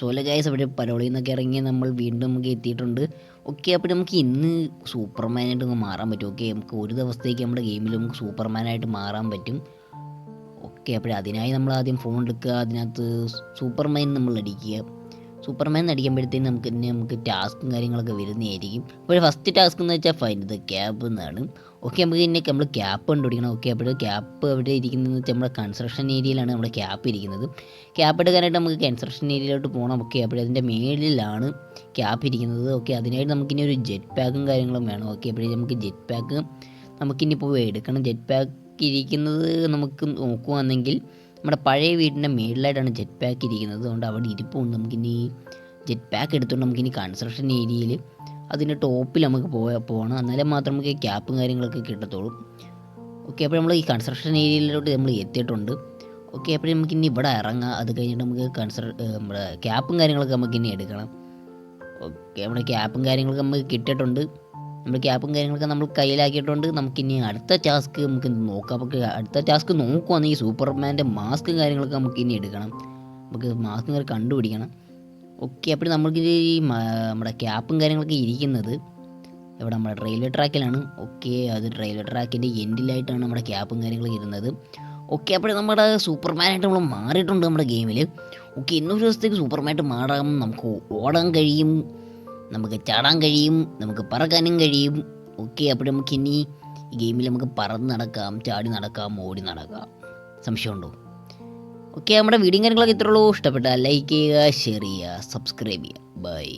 Sola guys അവിടെ പരോളിയിൽ നിന്നൊക്കെ ഇറങ്ങി നമ്മൾ വീണ്ടും നമുക്ക് എത്തിയിട്ടുണ്ട്. ഓക്കെ അപ്പോൾ നമുക്ക് ഇന്ന് സൂപ്പർമാനായിട്ട് ഒന്ന് മാറാൻ പറ്റും. ഓക്കെ നമുക്ക് ഒരു ദിവസത്തേക്ക് നമ്മുടെ ഗെയിമിൽ നമുക്ക് സൂപ്പർമാനായിട്ട് മാറാൻ പറ്റും. ഓക്കെ അപ്പോൾ അതിനായി നമ്മൾ ആദ്യം ഫോൺ എടുക്കുക. അതിനകത്ത് സൂപ്പർമാൻ നമ്മൾ അടിക്കുക. സൂപ്പർമാൻ അടിക്കുമ്പോഴത്തേക്കും നമുക്ക് തന്നെ നമുക്ക് ടാസ്കും കാര്യങ്ങളൊക്കെ വരുന്നതായിരിക്കും. അപ്പോൾ ഫസ്റ്റ് ടാസ്ക് എന്ന് വെച്ചാൽ ഫൈൻ ഇത് ക്യാബ് എന്നാണ്. ഓക്കെ നമുക്ക് പിന്നെ നമ്മൾ ക്യാപ്പ് കണ്ടുപിടിക്കണം. ഓക്കെ അപ്പോൾ ക്യാപ്പ് എവിടെ ഇരിക്കുന്നതെന്ന് വെച്ചാൽ നമ്മുടെ കൺസ്ട്രക്ഷൻ ഏരിയയിലാണ് നമ്മുടെ ക്യാപ്പ് ഇരിക്കുന്നത്. ക്യാപ്പ് എടുക്കാനായിട്ട് നമുക്ക് കൺസ്ട്രക്ഷൻ ഏരിയയിലോട്ട് പോകണം. ഓക്കെ അപ്പോൾ അതിന്റെ മേളിലാണ് ക്യാപ്പ് ഇരിക്കുന്നത്. ഓക്കെ അതിനായിട്ട് നമുക്കിനി ഒരു ജെറ്റ് പാക്കും കാര്യങ്ങളും വേണം. ഓക്കെ അപ്പോൾ നമുക്ക് ജെറ്റ് പാക്ക് നമുക്കിനി പോയി എടുക്കണം. ജെറ്റ് പാക്ക് ഇരിക്കുന്നത് നമുക്ക് നോക്കുവാണെങ്കിൽ നമ്മുടെ പഴയ വീടിന്റെ മേളിലായിട്ടാണ് ജെറ്റ് പാക്ക് ഇരിക്കുന്നത്. അതുകൊണ്ട് അവിടെ ഇരിപ്പുണ്ട്. നമുക്കിനി ജെറ്റ് പാക്ക് എടുത്തുകൊണ്ട് നമുക്കിനി കൺസ്ട്രക്ഷൻ ഏരിയയിൽ അതിന്റെ ടോപ്പിൽ നമുക്ക് പോയാൽ പോകണം. എന്നാലേ മാത്രം നമുക്ക് ക്യാപ്പും കാര്യങ്ങളൊക്കെ കിട്ടത്തുള്ളൂ. ഓക്കെ അപ്പോൾ നമ്മൾ ഈ കൺസ്ട്രക്ഷൻ ഏരിയയിലോട്ട് നമ്മൾ എത്തിയിട്ടുണ്ട്. ഓക്കെ അപ്പോൾ നമുക്ക് ഇനി ഇവിടെ ഇറങ്ങാം. അത് കഴിഞ്ഞിട്ട് നമുക്ക് കൺസ്ട്ര നമ്മുടെ ക്യാപ്പും കാര്യങ്ങളൊക്കെ നമുക്ക് ഇനി എടുക്കണം. ഓക്കെ നമ്മുടെ ക്യാപ്പും കാര്യങ്ങളൊക്കെ നമുക്ക് കിട്ടിയിട്ടുണ്ട്. നമ്മുടെ ക്യാപ്പും കാര്യങ്ങളൊക്കെ നമ്മൾ കയ്യിലാക്കിയിട്ടുണ്ട് നമുക്കിനി അടുത്ത ടാസ്ക് നമുക്ക് നോക്കാം. നമുക്ക് അടുത്ത ടാസ്ക് നോക്കുവാണെങ്കിൽ സൂപ്പർമാന്റെ മാസ്ക് കാര്യങ്ങളൊക്കെ നമുക്ക് ഇനി എടുക്കണം. നമുക്ക് മാസ്കും കാര്യം കണ്ടുപിടിക്കണം. ഓക്കെ അപ്പോൾ നമ്മൾക്ക് ഈ നമ്മുടെ ക്യാപ്പും കാര്യങ്ങളൊക്കെ ഇരിക്കുന്നത് ഇവിടെ നമ്മുടെ റെയിൽവേ ട്രാക്കിലാണ് ഓക്കെ അത് റെയിൽവേ ട്രാക്കിന്റെ എൻഡിലായിട്ടാണ് നമ്മുടെ ക്യാപ്പും കാര്യങ്ങളൊക്കെ ഇരുന്നത്. ഓക്കെ അപ്പോൾ നമ്മുടെ സൂപ്പർമാനായിട്ട് നമ്മൾ മാറിയിട്ടുണ്ട് നമ്മുടെ ഗെയിമിൽ ഓക്കെ ഇന്നൊരു ദിവസത്തേക്ക് സൂപ്പർമാനായിട്ട് മാറാം. നമുക്ക് ഓടാൻ കഴിയും. നമുക്ക് ചാടാൻ കഴിയും നമുക്ക് പറക്കാനും കഴിയും. ഓക്കെ അപ്പോൾ നമുക്ക് ഇനി ഈ ഗെയിമിൽ നമുക്ക് പറന്ന് നടക്കാം ചാടി നടക്കാം ഓടി നടക്കാം. സംശയമുണ്ടോ? ഓക്കെ നമ്മുടെ വീഡിയോ കാര്യങ്ങളൊക്കെ ഇത്രയുള്ളൂ ഇഷ്ടപ്പെട്ടാൽ ലൈക്ക് ചെയ്യുക ഷെയർ ചെയ്യുക സബ്സ്ക്രൈബ് ചെയ്യുക. ബൈ.